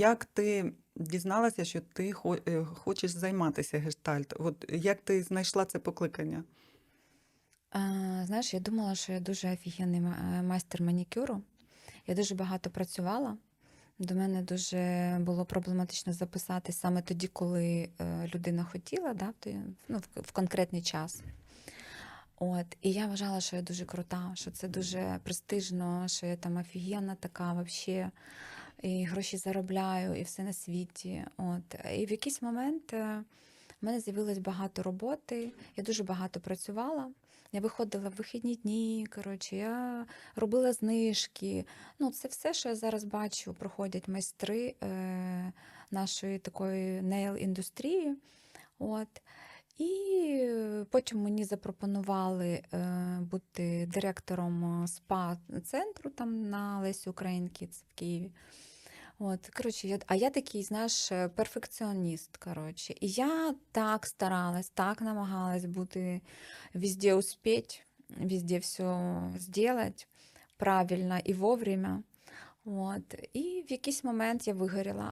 Як ти дізналася, що ти е, хочеш займатися гештальт? От як ти знайшла це покликання? А, знаєш, я думала, що я дуже офігенний е, майстер манікюру. Я дуже багато працювала. До мене дуже було проблематично записати саме тоді, коли е, людина хотіла, да, ну, в, конкретний час. От, і я вважала, що я дуже крута, що це дуже престижно, що я там офігенна така вообще, і гроші заробляю, і все на світі. От. І в якийсь момент е, в мене з'явилось багато роботи, я дуже багато працювала. Я виходила в вихідні дні, коротше, я робила знижки. Ну, це все, що я зараз бачу, проходять майстри е, нашої такої нейл-індустрії. От. І е, потім мені запропонували е, бути директором спа-центру там на Лесі Українки, в Києві. От, коротше, я, а я такий, знаєш, е, перфекціоніст. Коротше. І я так старалась, так намагалась бути везде успеть, везде все сделать правильно і вовремя. От. І в якийсь момент я вигоріла.